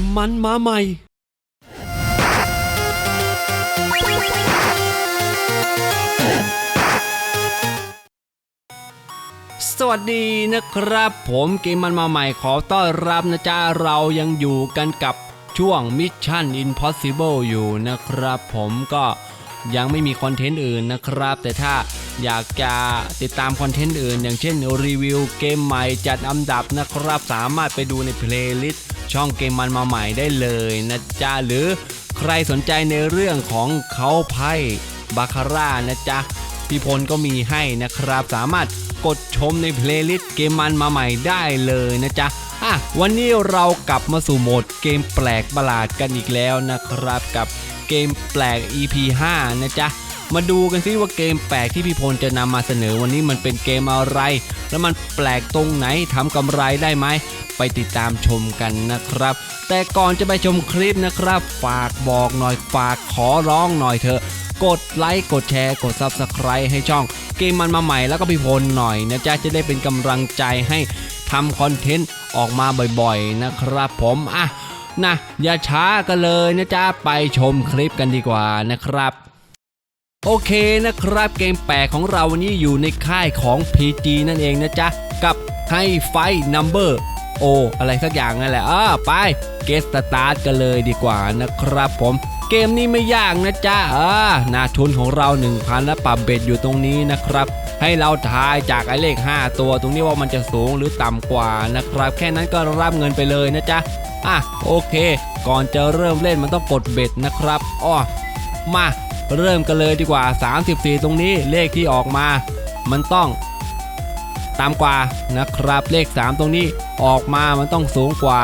มมันมาใหม่ สวัสดีนะครับ ผมเกมมันมาใหม่ขอต้อนรับนะจ๊ะเรายังอยู่กันกับช่วง Mission Impossible อยู่นะครับ ผมก็ยังไม่มีคอนเทนต์อื่นนะครับ แต่ถ้าอยากจะติดตามคอนเทนต์อื่น อย่างเช่นรีวิวเกมใหม่จัดอันดับนะครับ สามารถไปดูในเพลย์ลิสต์ ช่องเกมมันมาใหม่ได้เลยนะจ๊ะหรือใครสนใจในเรื่องของเขาไพ่บาคาร่านะจ๊ะพี่พลก็มีให้นะครับ สามารถกดชมในเพลย์ลิสต์เกมมันมาใหม่ได้เลยนะจ๊ะอะวันนี้เรากลับมาสู่โหมดเกมแปลกประหลาดกันอีกแล้วนะครับ กับเกมแปลก EP 5 นะจ๊ะมาดูกันซิว่าเกมแปลกที่พี่พลจะนำมาเสนอวันนี้มันเป็นเกมอะไร แล้วมันแปลกตรงไหนทำกำไรได้ไหม ไปติดตามชมกันนะครับ แต่ก่อนจะไปชมคลิปนะครับ ฝากบอกหน่อยฝากขอร้องหน่อยเถอะกดไลค์กดแชร์กด Subscribe ให้ช่อง เกมมันมาใหม่แล้วก็พี่พลหน่อยนะจ๊ะจะได้เป็นกำลังใจให้ทำคอนเทนต์ออกมาบ่อยๆนะครับผมอะนะอย่าช้ากันเลยนะจ๊ะไปชมคลิปกันดีกว่านะครับ โอเคนะครับเกมแปลกของเราวันนี้อยู่ในค่ายของ PG นั่นเองนะจ๊ะ กับให้ไฟนัมเบอร์ โอ อะไรสักอย่างนั่นแหละอ่าไปเกสตาร์ทกันเลยดีกว่านะครับผมเกมนี้ไม่ยากนะจ๊ะอ่าหนาทุนของเรา1,000และปรับเบ็ดอยู่ตรงนี้นะครับให้เราทายจากไอ้เลข 5 ตัวตรงนี้ว่ามันจะสูงหรือต่ำกว่านะครับ แค่นั้นก็รับเงินไปเลยนะจ๊ะอะโอเค ก่อนจะเริ่มเล่นมันต้องกดเบ็ดนะครับอ้อมาเริ่มกันเลยดีกว่า 34 ตรงนี้เลขที่ออกมา มันต้อง ตามกว่านะครับเลข 3 ตรงนี้ออกมามันต้องสูงกว่า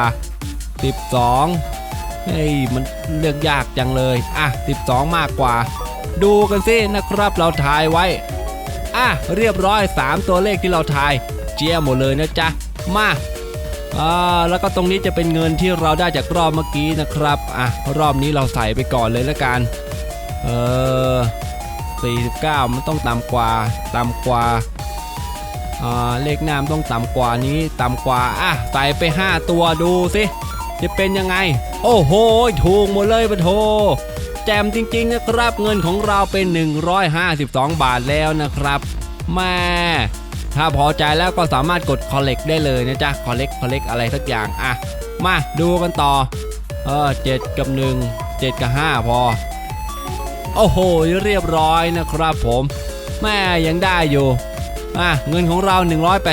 12 เฮ้ยมันเลือกยากจังเลยอะ 12 มากกว่า ดูกันสินะครับเราทายไว้ อะเรียบร้อย 3 ตัวเลขที่เราทาย เจียหมดเลยนะจ๊ะ มาอ่าแล้วก็ตรงนี้จะเป็นเงินที่เราได้จากรอบเมื่อกี้นะครับอะรอบนี้เราใส่ไปก่อนเลยละกัน เออ49 มันต้องต่ำกว่า ต่ำกว่า เลขน้ามต้องต่ำกว่านี้ต่ำกว่าอะใส่ไป 5 ตัวดูสิจะเป็นยังไง โอ้โห ถูกหมดเลยปะโทแจมจริงๆนะครับเงินของเราเป็น 152 บาทแล้วนะครับแม่ถ้าพอใจแล้วก็สามารถกด collect ได้เลยนะจ๊ะ collect collect อะไรสักอย่างอะมาดูกันต่อเออ7กับ1 7กับ5พอ โอ้โห เรียบร้อยนะครับผม แม่ยังได้อยู่ อะเงินของเรา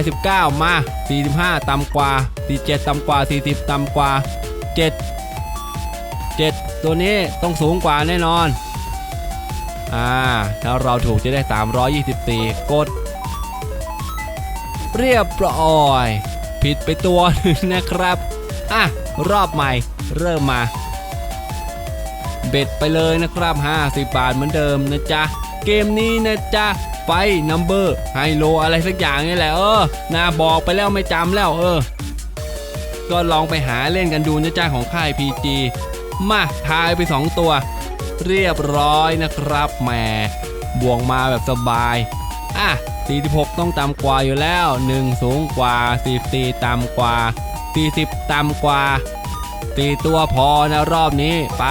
189 มา 45 ต่ำกว่า 47 ต่ำกว่า 40 ต่ำกว่า 7 7 ตัวนี้ต้องสูงกว่าแน่นอน อ่า ถ้าเราถูกจะได้ 324 กด เรียบร้อย ผิดไปตัวหนึงนะครับ อะ รอบใหม่เริ่มมา เบ็ดไปเลยนะครับ 50 บาทเหมือนเดิมนะจ๊ะ เกมนี้นะจ๊ะ ไฟนัมเบอร์ไฮโลอะไรสักอย่างนี่แหละเออนาบอกไปแล้วไม่จำแล้วเออ ก็ลองไปหาเล่นกันดูนะจ๊ะของค่าย PG มาทายไป 2 ตัว เรียบร้อยนะครับแหมบวงมาแบบสบาย อะ 46 ต้องต่ำกว่าอยู่แล้ว 1 สูงกว่า 44 ต่ำกว่า 40 ต่ำกว่าตีตัวพอนะรอบนี้ไป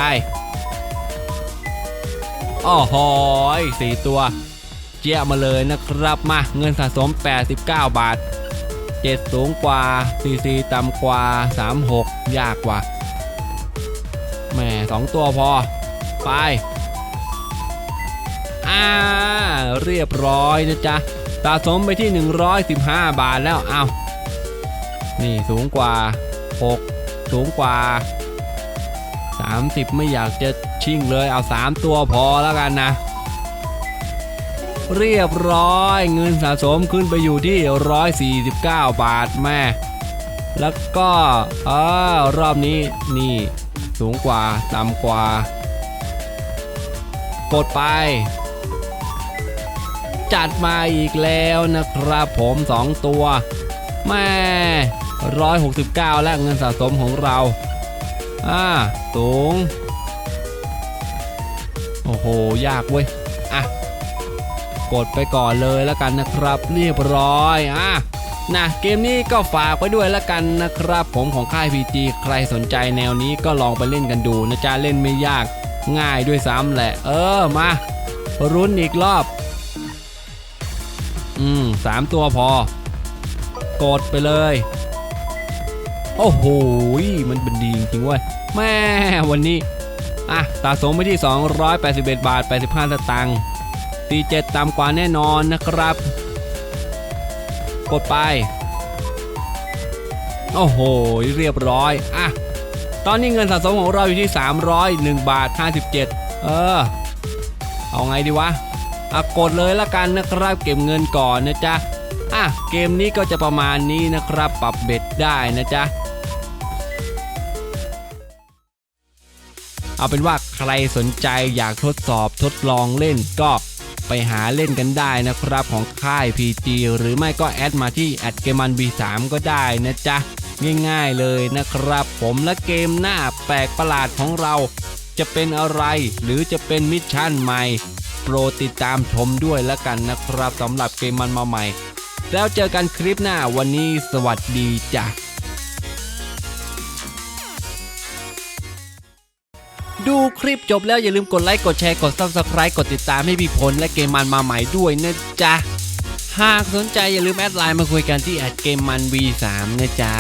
อ้อหอยสี่ตัว จี๊ยมาเลยนะครับมาเงินสะสม 89 บาท 7 สูงกว่า 44 ต่ำกว่า 36 ยากกว่าแหม่สองตัวพอ ไป อ่า เรียบร้อยนะจ๊ะสะสมไปที่ 115 บาทแล้วเอานี่สูงกว่า 6 สูงกว่า 30 ไม่อยากจะชิ่งเลยเอา 3 ตัวพอแล้วกันนะ เรียบร้อย เงินสะสมขึ้นไปอยู่ที่ 149 บาทแม่ แล้วก็เออรอบนี้นี่ สูงกว่า ต่ำกว่า กดไป จัดมาอีกแล้วนะครับผม 2 ตัวแม่169 และเงินสะสมของเรา อ่า สูง โอ้โห ยากเว้ย อะ กดไปก่อนเลยแล้วกันนะครับเรียบร้อยอะนะเกมนี้ก็ฝากไว้ด้วยละกันนะครับ ผมของค่าย PG ใครสนใจแนวนี้ก็ลองไปเล่นกันดูนะจ๊ะเล่นไม่ยากง่ายด้วยซ้ำแหละ เออมารุ้นอีกรอบ อืมสามตัวพอ กดไปเลย โอ้โหมันเป็นดีจริงเว้ยแม่วันนี้ อะสะสมไปที่ 281 บาท 85สตางค์ ตีเจ็ดต่ำกว่าแน่นอนนะครับ กดไป โอ้โห เรียบร้อย อะ ตอนนี้เงินสะสมของเราอยู่ที่ 301 บาท 57 เออ เอาไงดีวะอะกดเลยละกันนะครับ เก็บเงินก่อนนะจ๊ะ อะ เกมนี้ก็จะประมาณนี้นะครับ ปรับเบ็ดได้นะจ๊ะเอาเป็นว่าใครสนใจอยากทดสอบทดลองเล่นก็ ไปหาเล่นกันได้นะครับของค่าย PG หรือไม่ก็แอดมาที่แอดเกมัน B3 ก็ได้นะจ๊ะ ง่ายๆเลยนะครับ ผมและเกมหน้าแปลกประหลาดของเรา จะเป็นอะไร หรือจะเป็นมิชชั่นใหม่ โปรดติดตามชมด้วยแล้วกันนะครับสำหรับเกมมันมาใหม่ แล้วเจอกันคลิปหน้าวันนี้สวัสดีจ้ะ ดูคลิปจบแล้วอย่าลืมกดไลค์กดแชร์กด Subscribe กดติดตามให้พี่พลและเกมมันมาใหม่ด้วยนะจ๊ะ หากสนใจอย่าลืมแอดไลน์มาคุยกันที่แอดเกมมัน V3 นะจ๊ะ